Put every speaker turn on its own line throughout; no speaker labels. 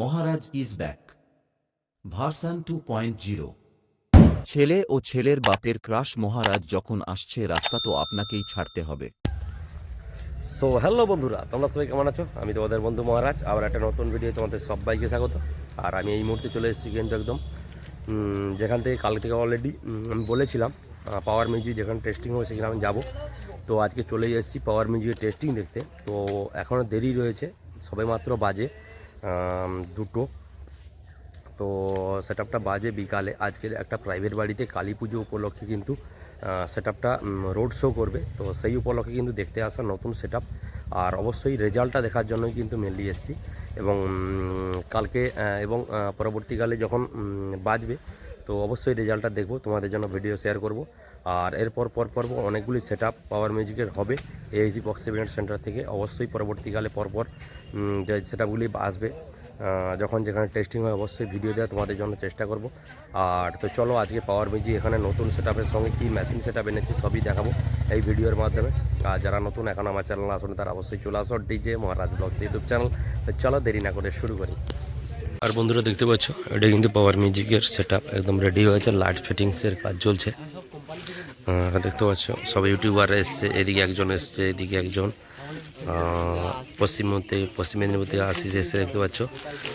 Maharaj is back. Version two point zero. ছেলে ও ছেলের বাপের ক্রাশ মহারাজ যখন আসছে রাস্তা তো আপনাকেই ছাড়তে হবে।
সো হ্যালো বন্ধুরা তোমরা সবাই কেমন আছো? আমি তোমাদের বন্ধু মহারাজ। আবার একটা নতুন ভিডিও তোমাদের সবাইকে স্বাগত। আর আমি এই মুহূর্তে চলে এসেছি কিন্তু একদম যেখান থেকে কাল থেকে অলরেডি আমি বলেছিলাম পাওয়ার মিউজিক যেখানে টেস্টিং হবে সেখানে আমি যাব। তো আজকে চলেই এসেছি পাওয়ার মিউজিকের টেস্টিং দেখতে। তো এখনও দেরি রয়েছে সবে মাত্র বাজে। দুটো। তো সেট আপটা বাজে বিকালে। আজকের একটা প্রাইভেট বাড়িতে কালী পুজো উপলক্ষে কিন্তু সেট আপটা রোড শো করবে। তো সেই উপলক্ষে কিন্তু দেখতে আসা নতুন সেট আর অবশ্যই রেজাল্টটা দেখার জন্যই কিন্তু মেনলি এসেছি। এবং কালকে এবং পরবর্তীকালে যখন বাজবে, তো অবশ্যই রেজাল্টটা দেখব। তোমাদের জন্য ভিডিও শেয়ার করব। আর এরপর পর পর্ব অনেকগুলি সেট আপ পাওয়ার মিউজিকের হবে এএসি বক্স ইভেন্ট সেন্টার থেকে। অবশ্যই পরবর্তীকালে পরপর যে সেট আপগুলি আসবে যখন যেখানে টেস্টিং হয় অবশ্যই ভিডিও দেওয়া, তোমাদের জন্য চেষ্টা করব। আর তো চলো আজকে পাওয়ার মিউজিক এখানে নতুন সেট সঙ্গে কী মেশিন সেট আপ এনেছি সবই দেখাবো এই ভিডিওর মাধ্যমে। আর যারা নতুন এখন আমার চ্যানেল আসলে তারা অবশ্যই চলে আসো DJ Maharaj blogs YouTube channel তো চলো দেরি না করে শুরু করি। আর বন্ধুরা দেখতে পাচ্ছ, এটা কিন্তু পাওয়ার মিউজিকের সেট একদম রেডি হয়েছে লাইট ফিটিংসের কাজ চলছে। দেখতে পাচ্ছ। সব ইউটিউবার এসছে, এদিকে একজন এসছে, এদিকে একজন। পশ্চিম মধ্যে, পশ্চিম মেদিনীপুর থেকে আশিস এসছে, দেখতে পাচ্ছ।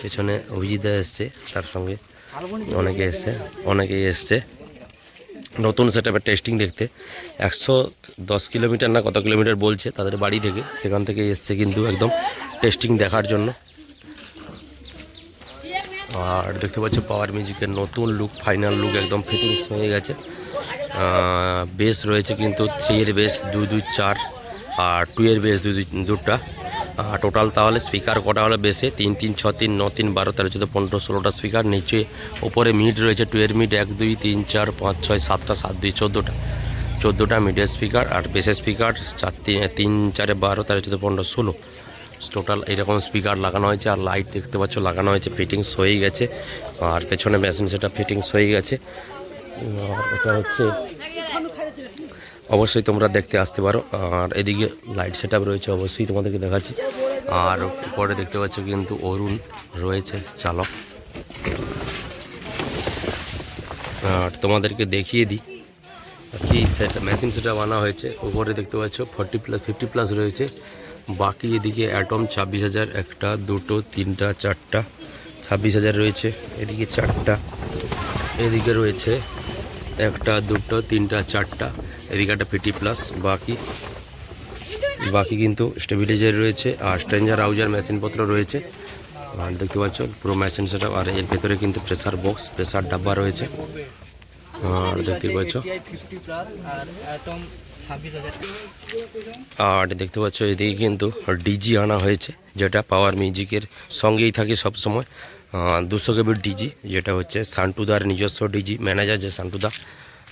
পেছনে অভিজিৎদা এসছে, তার সঙ্গে অনেকে এসছে, অনেকেই এসছে। নতুন সেট টেস্টিং দেখতে। একশো দশ কিলোমিটার না কত কিলোমিটার বলছে, তাদের বাড়ি থেকে। সেখান থেকে এসছে কিন্তু একদম টেস্টিং দেখার জন্য। আর দেখতে পাচ্ছ পাওয়ার মিউজিকের নতুন লুক ফাইনাল লুক একদম ফিটিংস হয়ে গেছে। বেস রয়েছে কিন্তু থ্রি এর বেস দুই দুই, চার, আর টু এর বেস দুই দুটা টোটাল তাহলে স্পিকার কটা হলো বেসে তিন তিন, ছ, তিন, ন, তিন, বারো, তেরো, চোদ্দ, পনেরো, ষোলোটা স্পিকার নিচে ওপরে মিড রয়েছে টু এর মিড এক, দুই, তিন, চার, পাঁচ, ছয়, সাতটা, সাত, দুই, চোদ্দোটা। চোদ্দোটা মিডিয়ার স্পিকার আর বেসের স্পিকার চার, তিন তিন, চারে বারো, তেরো, চোদ্দ, পনেরো, ষোলো। টোটাল এরকম স্পিকার লাগানো হয়েছে আর লাইট দেখতে পাচ্ছ লাগানো হয়েছে ফিটিংস হয়ে গেছে। আর পেছনে মেশিন সেটা ফিটিংস হয়ে গেছে। এটা হচ্ছে অবশ্যই তোমরা দেখতে আসতে পারো। আর এদিকে লাইট সেট রয়েছে, অবশ্যই তোমাদেরকে দেখাচ্ছি। আর উপরে দেখতে পাচ্ছ কিন্তু অরুণ রয়েছে, চালক। আর তোমাদেরকে দেখিয়ে দিই কি সেট মেশিন সেটা বানা হয়েছে। উপরে দেখতে পাচ্ছ ফর্টি প্লাস ফিফটি প্লাস রয়েছে। বাকি এদিকে অ্যাটম ছাব্বিশ হাজার, একটা, দুটো, তিনটা, চারটা, ছাব্বিশ হাজার রয়েছে। এদিকে চারটা, এদিকে রয়েছে একটা, দুটো, তিনটা, চারটা। এদিকে একটা ফিফটি প্লাস বাকি বাকি কিন্তু স্টেবিলাইজার রয়েছে আর স্ট্রেঞ্জার আউজার মেশিনপত্র রয়েছে। আর দেখতে পাচ্ছ, পুরো মেশিন সেটা আর এর ভেতরে কিন্তু প্রেসার বক্স প্রেসার ডাব্বা রয়েছে। আর দেখতে পাচ্ছ
আর
দেখতে পাচ্ছ, এদিকে কিন্তু ডিজি আনা হয়েছে, যেটা পাওয়ার মিউজিকের সঙ্গেই থাকে সব সময় দুশো কেবির ডিজি, যেটা হচ্ছে সান্টুদার নিজস্ব ডিজি ম্যানেজার যে সান্টুদা।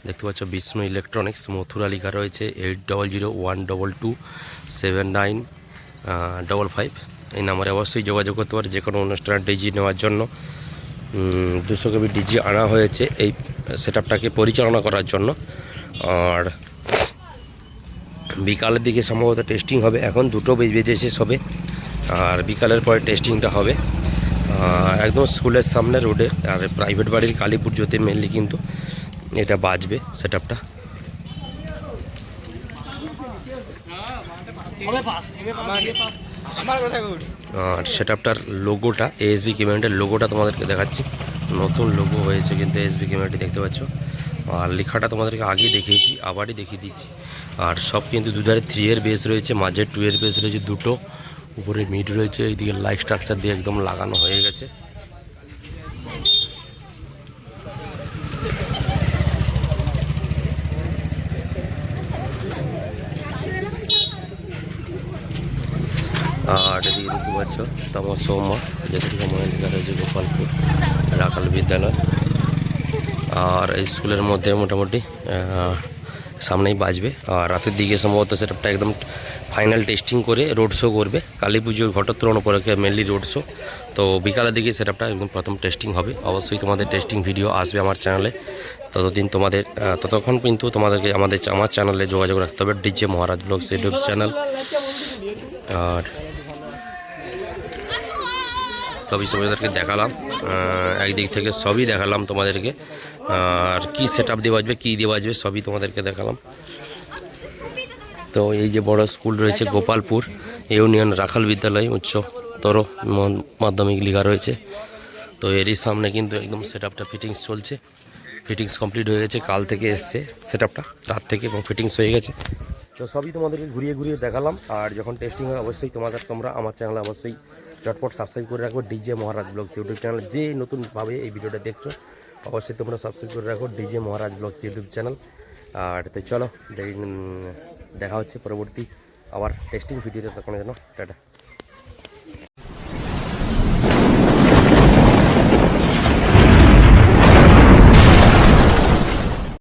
দেখতে পাচ্ছ বিষ্ণু ইলেকট্রনিক্স মথুরা লেখা রয়েছে eight double zero one double two seven nine double five এই নাম্বারে অবশ্যই যোগাযোগ করতে পারে, যে কোনো অনুষ্ঠানের ডিজি নেওয়ার জন্য। দুশো কেবি ডিজি আনা হয়েছে এই সেট আপটাকে পরিচালনা করার জন্য। আর বিকালের দিকে সম্ভবত টেস্টিং হবে। এখন দুটো বেজ বেজেছে সবে আর বিকালের পরে টেস্টিংটা হবে। একদম স্কুলের সামনে রোডে, আর প্রাইভেট বাড়ির কালী পুজোতে মেনলি কিন্তু এটা বাজবে সেট আপটা আর সেট আপটার লোগোটা এএসবি কিমেন্টের লোগোটা তোমাদেরকে দেখাচ্ছি। নতুন লোগো হয়েছে কিন্তু এএসবি কিমেন্টটি দেখতে পাচ্ছ। আর লেখাটা তোমাদেরকে আগে দেখিয়েছি, আবারই দেখিয়ে দিচ্ছি। আর সব কিন্তু দুধারে থ্রি এর বেস রয়েছে, মাঝে টু এর বেস রয়েছে দুটো। উপরে মিড রয়েছে এইদিকে লাইট স্ট্রাকচার দিয়ে একদম লাগানো হয়ে গেছে। আর এদিকে দেখতে পাচ্ছ, তম সৌমা যেদিকে মনে রয়েছে গোপালপুর রাখাল বিদ্যালয়। আর স্কুলের মধ্যে মোটামুটি সামনেই বাজবে। আর রাতের দিকে সম্ভবত সেটা একদম ফাইনাল টেস্টিং করে রোড শো করবে। কালী পুজোর ঘটোত্তরণ উপলক্ষে মেনলি রোড শো তো বিকালের দিকে সেটআপটা একদম প্রথম টেস্টিং হবে। অবশ্যই তোমাদের টেস্টিং ভিডিও আসবে আমার চ্যানেলে ততদিন তোমাদের ততক্ষণ কিন্তু তোমাদেরকে আমাদের, আমার চ্যানেলে যোগাযোগ রাখতে হবে। DJ Maharaj blogs YouTube channel আর সবই তোমাদেরকে দেখালাম। একদিক থেকে সবই দেখালাম তোমাদেরকে। আর কি সেট আপ দিয়ে বাজবে কী দিয়ে বাজবে সবই তোমাদেরকে দেখালাম। তো এই যে বড় স্কুল রয়েছে গোপালপুর ইউনিয়ন রাখাল বিদ্যালয় উচ্চতর মাধ্যমিক লেখা রয়েছে। তো এরই সামনে কিন্তু একদম সেট আপটা ফিটিংস চলছে। ফিটিংস কমপ্লিট হয়ে গেছে, কাল থেকে এসছে সেট আপটা রাত থেকে এবং ফিটিংস হয়ে গেছে। তো সবই তোমাদেরকে ঘুরিয়ে ঘুরিয়ে দেখালাম। আর যখন টেস্টিং হয়, অবশ্যই তোমাদের, তোমরা আমার চ্যানেলে অবশ্যই চটপট সাবস্ক্রাইব করে রাখো DJ Maharaj blogs YouTube channel যে নতুনভাবে এই ভিডিওটা দেখছ, অবশ্যই তোমরা সাবস্ক্রাইব করে রাখো DJ Maharaj blogs YouTube channel আর তো চলো দেখ- হচ্ছে পরবর্তী আবার টেস্টিং ভিডিওতে তখন যেন টাটা।